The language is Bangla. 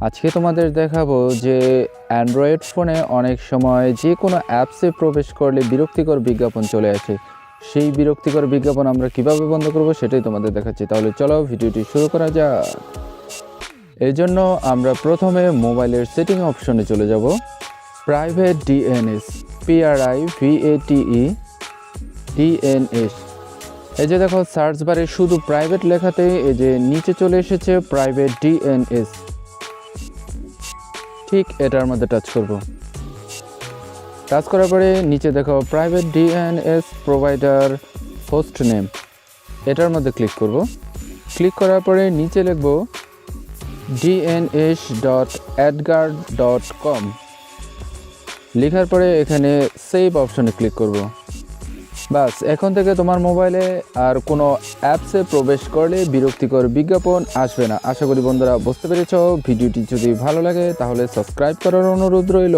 আজকে তোমাদের দেখাবো যে অ্যান্ড্রয়েড ফোনে অনেক সময় যে কোনো অ্যাপসে প্রবেশ করলে বিরক্তিকর বিজ্ঞাপন চলে আসে। সেই বিরক্তিকর বিজ্ঞাপন আমরা কীভাবে বন্ধ করব সেটাই তোমাদের দেখাচ্ছি। তাহলে চলো ভিডিওটি শুরু করা যাক। জন্য আমরা প্রথমে মোবাইলের সেটিং অপশনে চলে যাব। Private DNS, PRI, VATE, DNS. এই যে দেখো, সার্চ বারে শুধু প্রাইভেট লেখাতে এই যে নিচে চলে এসেছে প্রাইভেট ডিএনএস। ঠিক এটার মধ্যে টাচ করব। টাচ করার পরে নিচে দেখো private DNS provider host name এটার মধ্যে ক্লিক করব। ক্লিক করার পরে নিচে লিখব DNS dot AdGuard dot com লেখার পরে এখানে সেভ অপশনে ক্লিক করব। বাস, এখন থেকে তোমার মোবাইলে আর কোনো অ্যাপসে প্রবেশ করলে বিরক্তিকর বিজ্ঞাপন আসবে না। আশা করি বন্ধুরা বুঝতে পেরেছ। ভিডিওটি যদি ভালো লাগে তাহলে সাবস্ক্রাইব করার অনুরোধ রইল।